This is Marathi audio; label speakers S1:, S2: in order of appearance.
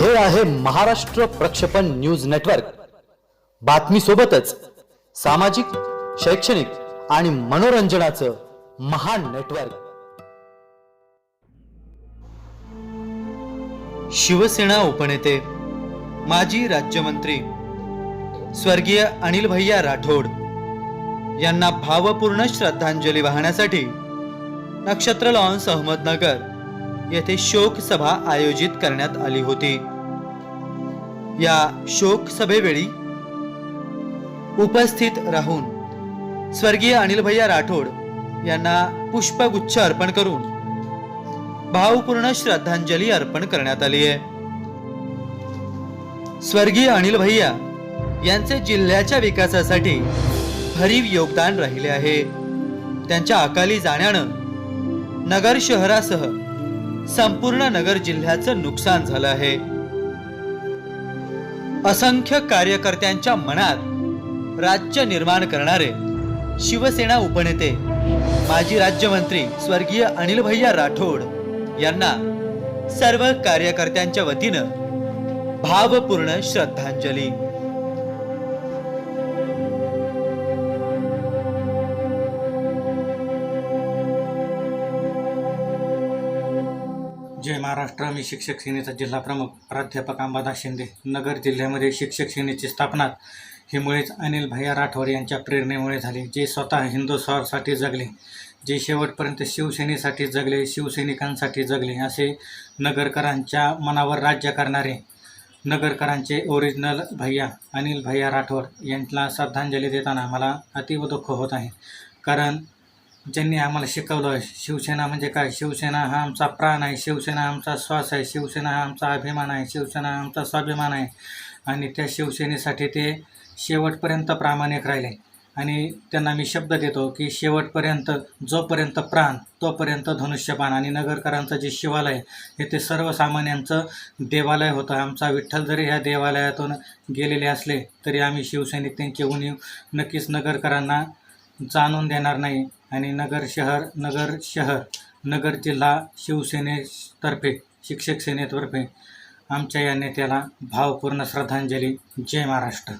S1: हे आहे महाराष्ट्र प्रक्षेपण न्यूज नेटवर्क. बातमी सोबतच सामाजिक शैक्षणिक आणि मनोरंजनाचं महान नेटवर्क. शिवसेना उपनेते माजी राज्यमंत्री स्वर्गीय अनिल भैया राठोड यांना भावपूर्ण श्रद्धांजली वाहण्यासाठी नक्षत्र लॉन्स अहमदनगर येथे शोक सभा आयोजित करण्यात आली होती. या शोक सभेवेळी उपस्थित राहून स्वर्गीय अनिल भैया राठोड यांना पुष्पगुच्छ अर्पण करून भावपूर्ण श्रद्धांजली अर्पण करण्यात आली आहे. स्वर्गीय अनिल भैया यांचे जिल्ह्याच्या विकासासाठी भरीव योगदान राहिले आहे. त्यांच्या अकाली जाण्यानं नगर शहरासह संपूर्ण नगर जिल्ह्याचं नुकसान झालं आहे. असंख्य कार्यकर्त्यांच्या मनात राज्य निर्माण करणारे शिवसेना उपनेते माजी राज्यमंत्री स्वर्गीय अनिल भैया राठोड यांना सर्व कार्यकर्त्यांच्या वतीनं भावपूर्ण श्रद्धांजली.
S2: जय महाराष्ट्र. मी शिक्षक सेनेचा जिल्हा प्रमुख प्राध्यापक अंबादास शिंदे. नगर जिल्ह्यामध्ये शिक्षक सेनेची स्थापना ही मुळेच अनिल भैया राठोड यांच्या प्रेरणेमुळे झाली जे स्वतः हिंदू स्वारसाठी जगले जे शेवटपर्यंत शिवसेनेसाठी जगले शिवसैनिकांसाठी जगले असे नगरकरांच्या मनावर राज्य करणारे नगरकरांचे ओरिजिनल भैया अनिल भैया राठोड यांना श्रद्धांजली देताना मला अतीव दुःख होत आहे. कारण ज्यांनी आम्हाला शिकवलं शिवसेना म्हणजे काय? शिवसेना हा आमचा प्राण आहे शिवसेना आमचा श्वास आहे शिवसेना हा आमचा अभिमान आहे शिवसेना हा आमचा स्वाभिमान आहे. आणि त्या शिवसेनेसाठी ते शेवटपर्यंत प्रामाणिक राहिले. आणि त्यांना मी शब्द देतो की शेवटपर्यंत जोपर्यंत प्राण तोपर्यंत धनुष्यबाण. आणि नगरकरांचं जे शिवालय हे ते सर्वसामान्यांचं देवालय होतं. आमचा विठ्ठल जरी ह्या देवालयातून गेलेले असले तरी आम्ही शिवसैनिक त्यांची उणीव नक्कीच नगरकरांना जाणून देणार नाही. आणि नगर शहर नगर शहर नगर जिल्हा शिवसेनेतर्फे शिक्षक सेनेतर्फे आमच्या या नेत्याला भावपूर्ण श्रद्धांजली. जय महाराष्ट्र.